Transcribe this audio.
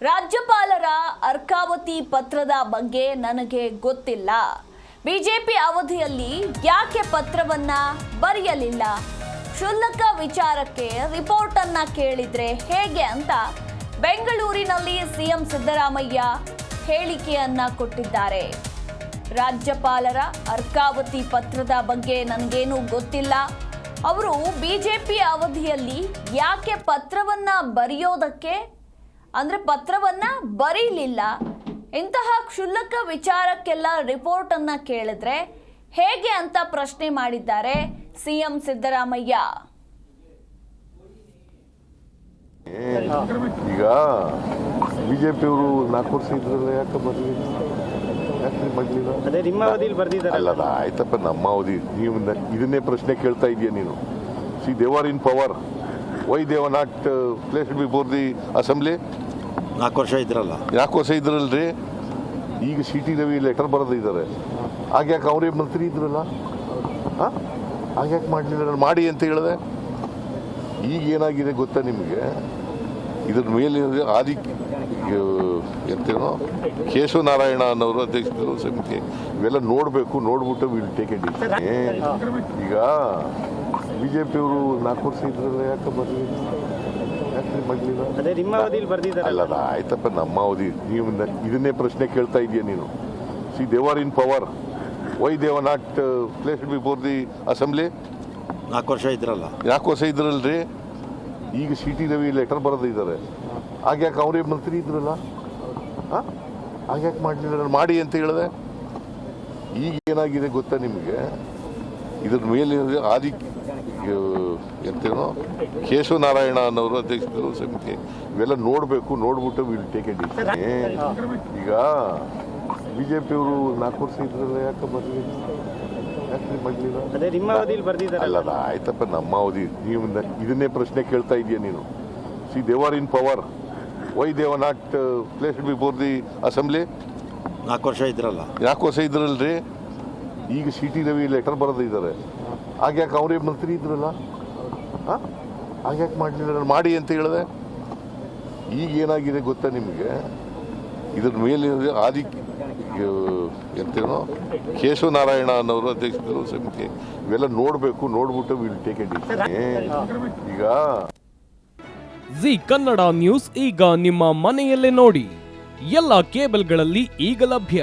ರಾಜ್ಯಪಾಲರ ಅರ್ಕಾವತಿ ಪತ್ರದ ಬಗ್ಗೆ ನನಗೆ ಗೊತ್ತಿಲ್ಲ. ಬಿಜೆಪಿ ಅವಧಿಯಲ್ಲಿ ಯಾಕೆ ಪತ್ರವನ್ನ ಬರೆಯಲಿಲ್ಲ? ಕ್ಷುಲ್ಲಕ ವಿಚಾರಕ್ಕೆ ರಿಪೋರ್ಟ್ ಅನ್ನ ಕೇಳಿದ್ರೆ ಹೇಗೆ ಅಂತ ಬೆಂಗಳೂರಿನಲ್ಲಿ ಸಿಎಂ ಸಿದ್ದರಾಮಯ್ಯ ಹೇಳಿಕೆಯನ್ನ ಕೊಟ್ಟಿದ್ದಾರೆ. ರಾಜ್ಯಪಾಲರ ಅರ್ಕಾವತಿ ಪತ್ರದ ಬಗ್ಗೆ ನನಗೇನು ಗೊತ್ತಿಲ್ಲ. ಅವರು ಬಿಜೆಪಿ ಅವಧಿಯಲ್ಲಿ ಯಾಕೆ ಪತ್ರವನ್ನ ಬರೆಯೋದಕ್ಕೆ ಅಂದ್ರೆ ಪತ್ರವನ್ನ ಬರೀಲಿಲ್ಲ. ಇಂತಹ ಕ್ಷುಲ್ಲಕ ವಿಚಾರಕ್ಕೆಲ್ಲ ರಿಪೋರ್ಟ್ ಅನ್ನ ಕೇಳಿದ್ರೆ ಹೇಗೆ ಅಂತ ಪ್ರಶ್ನೆ ಮಾಡಿದ್ದಾರೆ ಸಿಎಂ ಸಿದ್ದರಾಮಯ್ಯ. ಈಗ ಬಿಜೆಪಿಯವರು ನಾಲ್ಕು ವರ್ಷ ಇದ್ರಲ್ಲ ಯಾಕೆ ಬರ್ಲಿಲ್ಲ ಯಾಕೆ ಬರ್ಲಿಲ್ಲ? ಅದೇ ನಿಮ್ಮ ಅವಧಿಯಲ್ಲಿ ಬರ್ದಿದ್ದಾರೆ. ಅಲ್ಲ ಆಯ್ತಪ್ಪ ನಮ್ಮ ಅವಧಿ. ನೀವು ಇದನ್ನೇ ಪ್ರಶ್ನೆ ಕೇಳ್ತಾ ಇದೆಯಾ ನೀನು? See they were in power. Why they've not place before the assembly. ನಾಲ್ಕು ವರ್ಷ ಇದ್ರಲ್ಲ. ಯಾಕೆ ವರ್ಷ ಇದ್ರಲ್ರಿ? ಈಗ ಸಿ ಟಿ ರವಿ ಲೆಟರ್ ಬರೆದಿದ್ದಾರೆ ಆಗ್ಯಾಕೆ ಅವರೇ ಮಂತ್ರಿ ಇದ್ರಲ್ಲ? ಹಾಂ? ಆಗ್ಯಾಕೆ ಮಾಡಲಿಲ್ಲ? ಮಾಡಿ ಅಂತ ಹೇಳಿದೆ. ಈಗ ಏನಾಗಿದೆ ಗೊತ್ತಾ ನಿಮಗೆ? ಇದ್ರ ಮೇಲೆ ಆದಿ ಎಂತೇನೋ? ಕೇಶವ ನಾರಾಯಣ ಅನ್ನೋರು ಅಧ್ಯಕ್ಷರು ಸಮಿತಿ. ಇವೆಲ್ಲ ನೋಡಬೇಕು ನೋಡ್ಬಿಟ್ಟು ವಿಲ್ ಟೇಕ್ ಎ ಈಗ ಬಿ ಜೆ ಪಿಯವರು ನಾಲ್ಕು ವರ್ಷ ಇದ್ರಲ್ಲ ಯಾಕೆ ಬರಲಿಲ್ಲ? ಯಾಕೆ ಮಾಡಲಿಲ್ಲ ಅದೇ ನಿಮ್ಮ ಅವಧಿಯಲ್ಲಿ ಬರ್ದಿದ್ದಾರೆ ಅಲ್ಲದ ಆಯ್ತಪ್ಪ ನಮ್ಮ ಅವಧಿ. ನೀವು ನ- ಇದನ್ನೇ ಪ್ರಶ್ನೆ ಕೇಳ್ತಾ ಇದೆಯಾ ನೀನು? See they were in power why they've not place before the assembly ನಾಲ್ಕು ವರ್ಷ ಇದ್ರಲ್ಲ. ಯಾಕೆ ವರ್ಷ ಇದ್ರಲ್ರಿ. ಈಗ ಸಿ ಟಿ ರವಿ ಲೆಟರ್ ಬರೆದಿದ್ದಾರೆ ಆಗ್ಯಾಕೆ ಅವರೇ ಮಂತ್ರಿ ಇದ್ರಲ್ಲ? ಹಾಂ? ಆಗ್ಯಾಕೆ ಮಾಡಲಿಲ್ಲ? ಮಾಡಿ ಅಂತ ಹೇಳಿದೆ. ಈಗ ಏನಾಗಿದೆ ಗೊತ್ತಾ ನಿಮಗೆ? ಇದ್ರ ಮೇಲೆ ಆದಿ ಎಂತೇನೋ ಎಂತೇನೋ ಕೇಶವನಾರಾಯಣ ಅನ್ನೋರು ಅಧ್ಯಕ್ಷರು ಸಮಿತಿ. ಇವೆಲ್ಲ ನೋಡಬೇಕು ನೋಡ್ಬಿಟ್ಟು ವಿಲ್ ಟೇಕ್ ಎ ಈಗ ಬಿ ಜೆ ಪಿಯವರು ನಾಲ್ಕು ವರ್ಷ ಇದ್ರಲ್ಲ ಯಾಕೆ ಬರಲಿಲ್ಲ ಯಾಕೆ ಅಲ್ಲದ ಆಯ್ತಪ್ಪ ನಮ್ಮ ಅವಧಿ. ನೀವು ನ- ಇದನ್ನೇ ಪ್ರಶ್ನೆ ಕೇಳ್ತಾ ಇದೆಯಾ ನೀನು. See they were in power why they've not place before the assembly ನಾಲ್ಕು ವರ್ಷ ಇದ್ರಲ್ಲ. ನಾಲ್ಕು ವರ್ಷ ಇದ್ರಲ್ರಿ. ಈಗ ಸಿ ಟಿ ರವಿ ಲೆಟರ್ ಬರೆದಿದ್ದಾರೆ. ಆಗ್ಯಾಕೆ ಅವರೇ ಮಂತ್ರಿ ಇದ್ರಲ್ಲ? ಹಾಂ? ಆಗ್ಯಾಕೆ ಮಾಡಲಿಲ್ಲ? ಮಾಡಿ ಅಂತ ಹೇಳಿದೆ. ಈಗ ಏನಾಗಿದೆ ಗೊತ್ತಾ ನಿಮಗೆ? ಇದ್ರ ಮೇಲೆ ಆದಿ ಎಂತೇನೋ ಕೇಶವ ನಾರಾಯಣ ಅನ್ನೋರು ಅಧ್ಯಕ್ಷರು ಸಮಿತಿ. ಇವೆಲ್ಲ ನೋಡಬೇಕು, ನೋಡ್ಬಿಟ್ಟು ವಿಲ್ ಟೇಕ್ ಈಗ ಜಿ ಕನ್ನಡ ನ್ಯೂಸ್ ಈಗ ನಿಮ್ಮ ಮನೆಯಲ್ಲೇ ನೋಡಿ. ಎಲ್ಲ ಕೇಬಲ್ಗಳಲ್ಲಿ ಈಗ ಲಭ್ಯ.